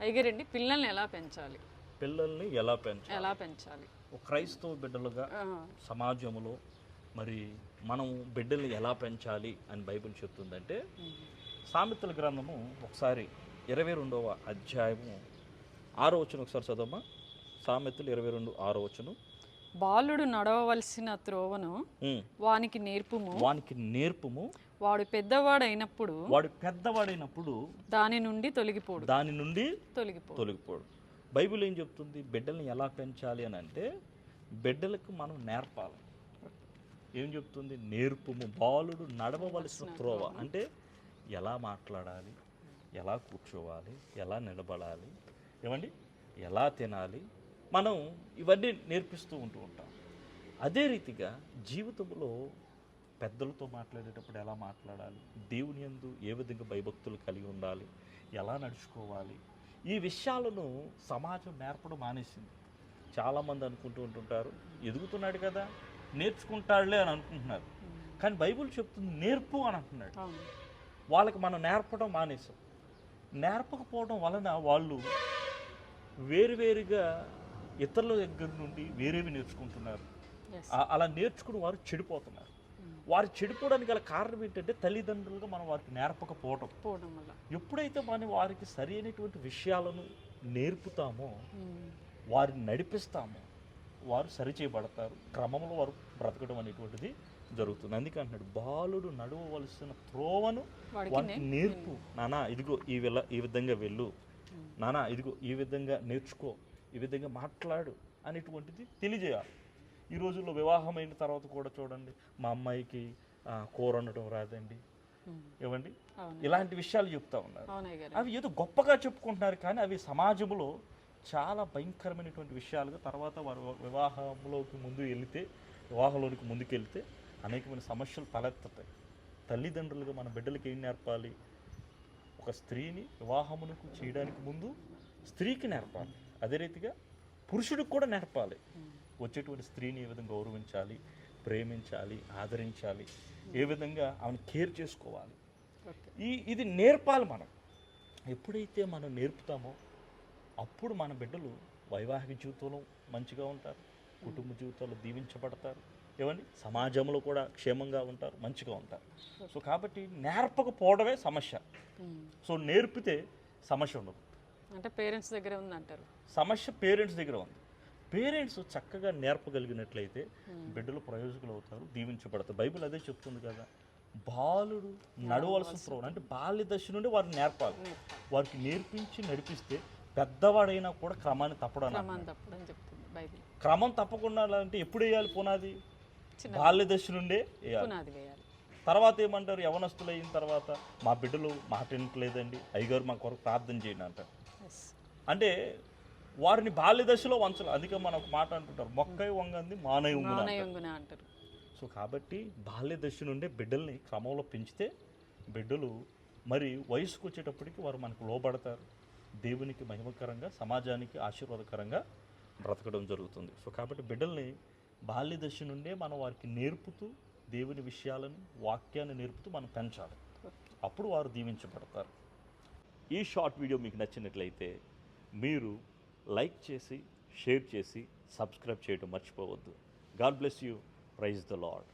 అయ్యగారండి పిల్లల్ని ఎలా పెంచాలి? పిల్లల్ని ఎలా పెంచాలి? ఎలా పెంచాలి? ఒక క్రైస్తవ బిడ్డలుగా సమాజంలో మరి మనం బిడ్డల్ని ఎలా పెంచాలి అని బైబిల్ చెప్తుందంటే సామెతల గ్రంథము ఒకసారి ఇరవై రెండవ అధ్యాయము ఆరో వచనం ఒకసారి చదవమ్మా. సామెతలు ఇరవై రెండు ఆరో వచనం. బాలుడు నడవవలసిన త్రోవను. వానికి నేర్పుము. వానికి నేర్పుము. వాడు పెద్దవాడైనప్పుడు వాడు పెద్దవాడైనప్పుడు దాని నుండి తొలగిపోడు. దాని నుండి తొలగిపోడు. తొలగిపోడు. బైబిల్ ఏం చెప్తుంది? బిడ్డల్ని ఎలా పెంచాలి అని అంటే బిడ్డలకు మనం నేర్పాలి. ఏం చెప్తుంది? నేర్పుము. బాలుడు నడవవలసిన త్రోవ. అంటే ఎలా మాట్లాడాలి? ఎలా కూర్చోవాలి? ఎలా నిలబడాలి? ఏమండి? ఎలా తినాలి? మనం ఇవన్నీ నేర్పిస్తూ ఉంటూ ఉంటాం. అదే రీతిగా జీవితంలో పెద్దలతో మాట్లాడేటప్పుడు ఎలా మాట్లాడాలి? దేవుని యందు ఏ విధంగా భయభక్తులు కలిగి ఉండాలి? ఎలా నడుచుకోవాలి? ఈ విషయాలను సమాజం నేర్పడం మానేసింది. చాలామంది అనుకుంటూ ఉంటుంటారు ఎదుగుతున్నాడు కదా నేర్చుకుంటాడులే అని అనుకుంటున్నారు. కానీ బైబిల్ చెప్తుంది నేర్పు అని అంటున్నాడు. వాళ్ళకి మనం నేర్పడం మానేసాం. నేర్పకపోవడం వలన వాళ్ళు వేరువేరుగా ఇతరుల దగ్గర నుండి వేరేవి నేర్చుకుంటున్నారు. అలా నేర్చుకుని వారు చెడిపోతున్నారు. వారు చెడిపోవడానికి గల కారణం ఏంటంటే తల్లిదండ్రులుగా మనం వారికి నేర్పకపోవడం. ఎప్పుడైతే మనం వారికి సరైనటువంటి విషయాలను నేర్పుతామో ఉమ్, వారిని నడిపిస్తామో వారు సరిచేయబడతారు క్రమంలో వారు బ్రతకడం అనేటువంటిది జరుగుతుంది. అందుకే అంటున్నాడు బాలుడు నడవవలసిన త్రోవను వాడికి వారికి నేర్పు. నానా ఇదిగో ఈ విల ఈ విధంగా వెళ్ళు. నానా ఇదిగో ఈ విధంగా నేర్చుకో. ఈ విధంగా మాట్లాడు అనేటువంటిది తెలియజేయాలి. ఈ రోజుల్లో వివాహమైన తర్వాత కూడా చూడండి మా అమ్మాయికి కూర వండటం రాదండి. అవును ఇలాంటి విషయాలు చెప్తా ఉన్నారు. అవి ఏదో గొప్పగా చెప్పుకుంటున్నారు కానీ అవి సమాజంలో చాలా భయంకరమైనటువంటి విషయాలుగా తర్వాత వారు వివాహంలోకి ముందు వెళితే వివాహంలోనికి ముందుకు వెళ్తే అనేకమైన సమస్యలు తలెత్తుతాయి. తల్లిదండ్రులుగా మన బిడ్డలకి ఏం నేర్పాలి? ఒక స్త్రీని వివాహమునకు చేయడానికి ముందు స్త్రీకి నేర్పాలి. అదే రీతిగా పురుషుడికి కూడా నేర్పాలి. వచ్చేటువంటి స్త్రీని ఏ విధంగా గౌరవించాలి ప్రేమించాలి ఆదరించాలి ఏ విధంగా ఆమెను కేర్ చేసుకోవాలి. ఈ ఇది నేర్పాలి మనం. ఎప్పుడైతే మనం నేర్పుతామో అప్పుడు మన బిడ్డలు వైవాహిక జీవితంలో మంచిగా ఉంటారు. కుటుంబ జీవితాల్లో దీవించబడతారు. ఏమండి? సమాజంలో కూడా క్షేమంగా ఉంటారు మంచిగా ఉంటారు. సో కాబట్టి నేర్పకపోవడమే సమస్య. సో నేర్పితే సమస్య ఉండదు. అంటే పేరెంట్స్ దగ్గరే ఉంది అంటారు సమస్య పేరెంట్స్ దగ్గర ఉంది. పేరెంట్స్ చక్కగా నేర్పగలిగినట్లయితే బిడ్డలు ప్రయోజకులు అవుతారు దీవించబడతారు. బైబిల్ అదే చెప్తుంది కదా బాలుడు నడవలసిన త్రోవ అంటే బాల్య దశ నుండి వారిని నేర్పాలి. వారికి నేర్పించి నడిపిస్తే పెద్దవాడైనా కూడా క్రమాన్ని తప్పడం క్రమం తప్పకుండా అంటే ఎప్పుడు వేయాలి పునాది? బాల్య దశ నుండే వేయాలి. తర్వాత ఏమంటారు? యవనస్తులు అయిన తర్వాత మా బిడ్డలు మాట వినట్లేదండి. అయ్యగారు మా కొరకు ప్రార్థన చేయండి అంటారు. అంటే వారిని బాల్య దశలో వంచాలి. అందుకే మనం ఒక మాట అంటుంటారు మొక్కై వంగంది మానై ఉంగున అంటారు. సో కాబట్టి బాల్య దశ నుండే బిడ్డల్ని క్రమంలో పెంచితే బిడ్డలు మరి వయసుకు వచ్చేటప్పటికి వారు మనకు లోబడతారు. దేవునికి మహిమకరంగా సమాజానికి ఆశీర్వాదకరంగా బ్రతకడం జరుగుతుంది. సో కాబట్టి బిడ్డల్ని బాల్య దశ నుండే మనం వారికి నేర్పుతూ దేవుని విషయాలను వాక్యాన్ని నేర్పుతూ మనం పెంచాలి. అప్పుడు వారు దీవించబడతారు. ఈ షార్ట్ వీడియో మీకు నచ్చినట్లయితే మీరు లైక్ చేసి షేర్ చేసి సబ్స్క్రైబ్ చేయడం మర్చిపోవద్దు. God bless you. Praise the Lord